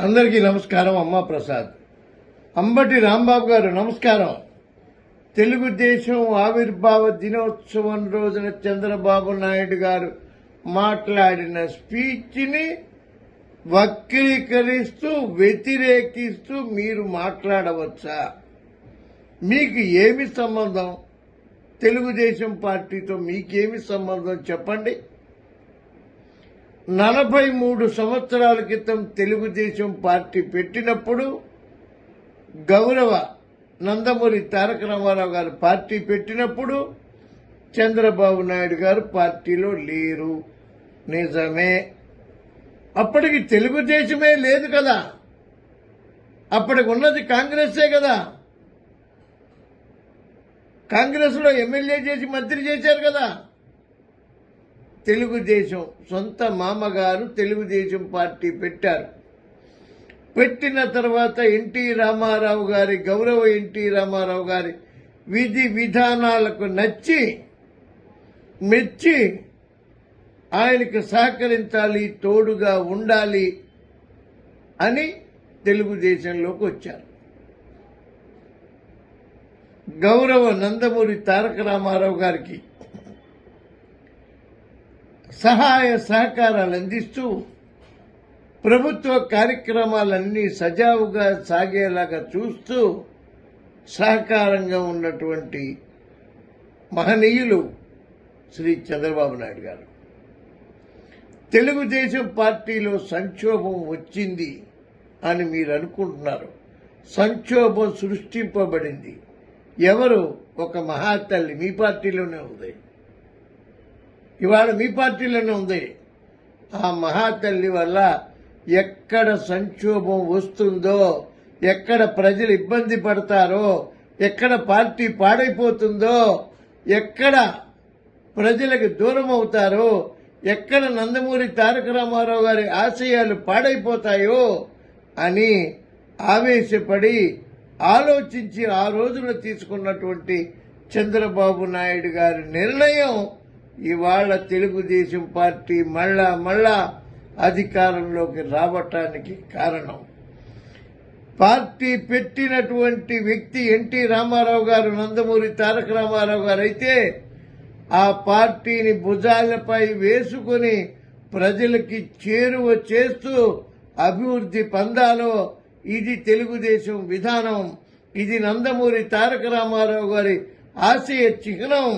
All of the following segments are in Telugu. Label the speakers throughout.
Speaker 1: అందరికీ నమస్కారం అమ్మా ప్రసాద్. అంబటి రాంబాబు గారు నమస్కారం. తెలుగుదేశం ఆవిర్భావ దినోత్సవం రోజున చంద్రబాబు నాయుడు గారు మాట్లాడిన స్పీచ్ని వక్రీకరిస్తూ వ్యతిరేకిస్తూ మీరు మాట్లాడవచ్చా? మీకు ఏమి సంబంధం? తెలుగుదేశం పార్టీతో మీకేమి సంబంధం? చెప్పండి. నలభై మూడు సంవత్సరాల క్రితం తెలుగుదేశం పార్టీ పెట్టినప్పుడు గౌరవ నందమూరి తారక రామారావు గారు పార్టీ పెట్టినప్పుడు చంద్రబాబు నాయుడు గారు పార్టీలో లేరు. నిజమే. అప్పటికి తెలుగుదేశమే లేదు కదా. అప్పటికి ఉన్నది కాంగ్రెసే కదా. కాంగ్రెస్లో ఎమ్మెల్యే చేసి మంత్రి చేశారు కదా. తెలుగుదేశం సొంత మామగారు తెలుగుదేశం పార్టీ పెట్టారు. పెట్టిన తర్వాత ఎన్టీ రామారావు గారి గౌరవ ఎన్టీ రామారావు గారి విధి విధానాలకు నచ్చి మెచ్చి ఆయనకు సహకరించాలి తోడుగా ఉండాలి అని తెలుగుదేశంలోకి వచ్చారు. గౌరవ నందమూరి తారక రామారావు గారికి సహాయ సహకారాలు అందిస్తూ ప్రభుత్వ కార్యక్రమాలన్నీ సజావుగా సాగేలాగా చూస్తూ సహకారంగా ఉన్నటువంటి మహనీయులు శ్రీ చంద్రబాబు నాయుడు గారు. తెలుగుదేశం పార్టీలో సంక్షోభం వచ్చింది అని మీరు అనుకుంటున్నారు. సంక్షోభం సృష్టింపబడింది. ఎవరు? ఒక మహాతల్లి మీ పార్టీలోనే ఉంది. ఇవాళ మీ పార్టీలోనే ఉంది. ఆ మహాతల్లి వల్ల ఎక్కడ సంక్షోభం వస్తుందో ఎక్కడ ప్రజలు ఇబ్బంది పడతారో ఎక్కడ పార్టీ పాడైపోతుందో ఎక్కడ ప్రజలకు దూరం అవుతారో ఎక్కడ నందమూరి తారక రామారావు గారి ఆశయాలు పాడైపోతాయో అని ఆవేశపడి ఆలోచించి ఆ రోజున తీసుకున్నటువంటి చంద్రబాబు నాయుడు గారి నిర్ణయం ఇవాళ తెలుగుదేశం పార్టీ మళ్ళా మళ్ళా అధికారంలోకి రావటానికి కారణం. పార్టీ పెట్టినటువంటి వ్యక్తి ఎన్టీ రామారావు గారు నందమూరి తారక రామారావు గారు అయితే ఆ పార్టీని భుజాలపై వేసుకుని ప్రజలకి చేరువ చేస్తూ అభివృద్ధి పందాలో ఇది తెలుగుదేశం విధానం ఇది నందమూరి తారక రామారావు గారి ఆశయ చిహ్నం.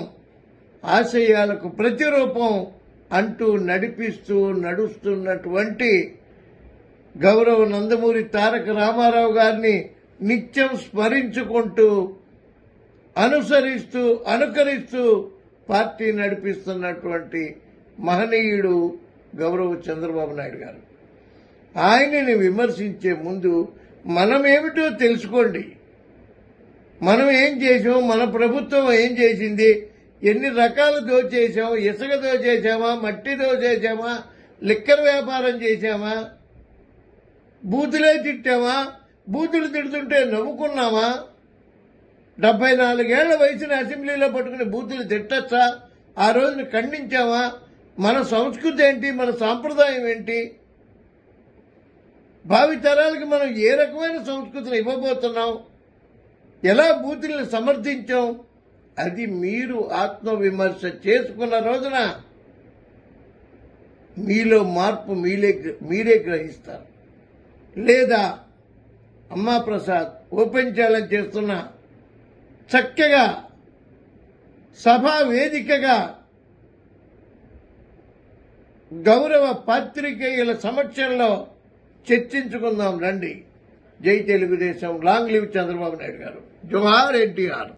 Speaker 1: ఆశయాలకు ప్రతిరూపం అంటూ నడిపిస్తూ నడుస్తున్నటువంటి గౌరవ నందమూరి తారక రామారావు గారిని నిత్యం స్మరించుకుంటూ అనుసరిస్తూ అనుకరిస్తూ పార్టీ నడిపిస్తున్నటువంటి మహనీయుడు గౌరవ చంద్రబాబు నాయుడు గారు. ఆయనని విమర్శించే ముందు మనమేమిటో తెలుసుకోండి. మనం ఏం చేసాం మన ప్రభుత్వం ఏం చేసింది ఎన్ని రకాలు దోచేసాం ఇసుక దోచేసామా మట్టి దోచేసామా లిక్కర్ వ్యాపారం చేశామా బూతులే తిట్టామా బూతులు తిడుతుంటే నవ్వుకున్నామా డెబ్బై నాలుగేళ్ళ వయసుని అసెంబ్లీలో పట్టుకుని బూతులు తిట్టచ్చా? ఆ రోజున ఖండించామా మన సంస్కృతి ఏంటి? మన సాంప్రదాయం ఏంటి? భావితరాలకి మనం ఏ రకమైన సంస్కృతిని ఇవ్వబోతున్నాం? ఎలా బూతుల్ని సమర్థించాం? అది మీరు ఆత్మవిమర్శ చేసుకున్న రోజున మీలో మార్పు మీలే మీరే గ్రహిస్తారు. లేదా అమ్మా ప్రసాద్ ఓపెన్ ఛాలెంజ్ చేస్తున్న చక్కగా సభా వేదికగా గౌరవ పాత్రికేయుల సమక్షంలో చర్చించుకుందాం రండి. జై Telugu Desam. Long live Chandrababu Naidu garu. జోహార్ ఎన్టీఆర్.